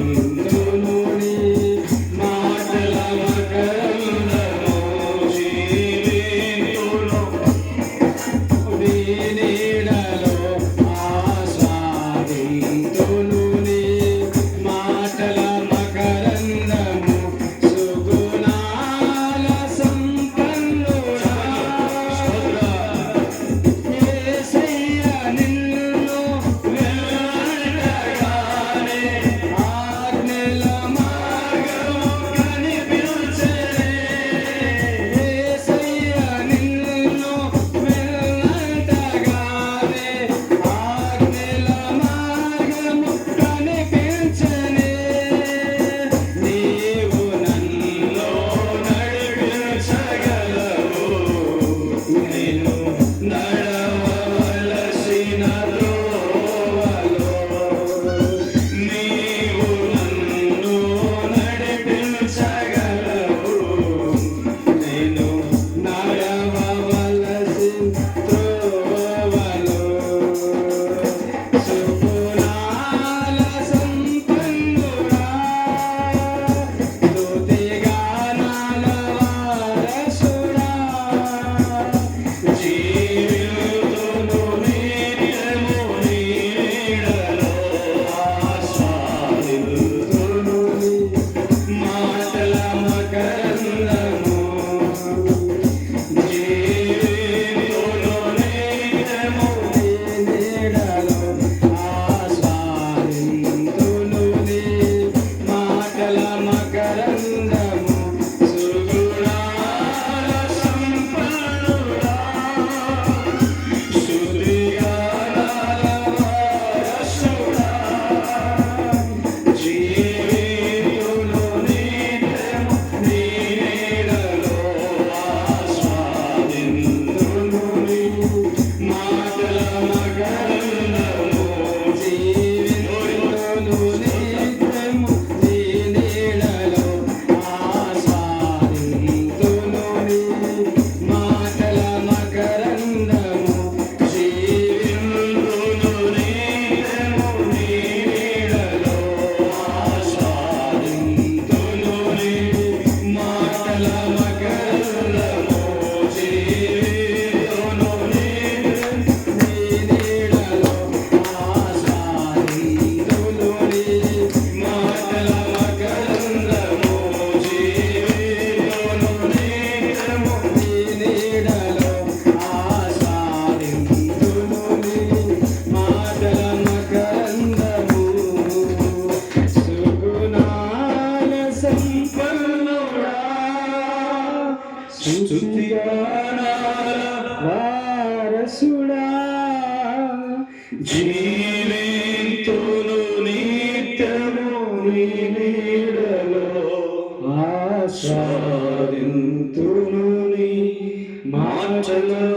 time. Oh my God. స్థుతి వారసుడా జీవితులు నిత్యము నీడలో ఆస్వాదింతులు నీ మాటలో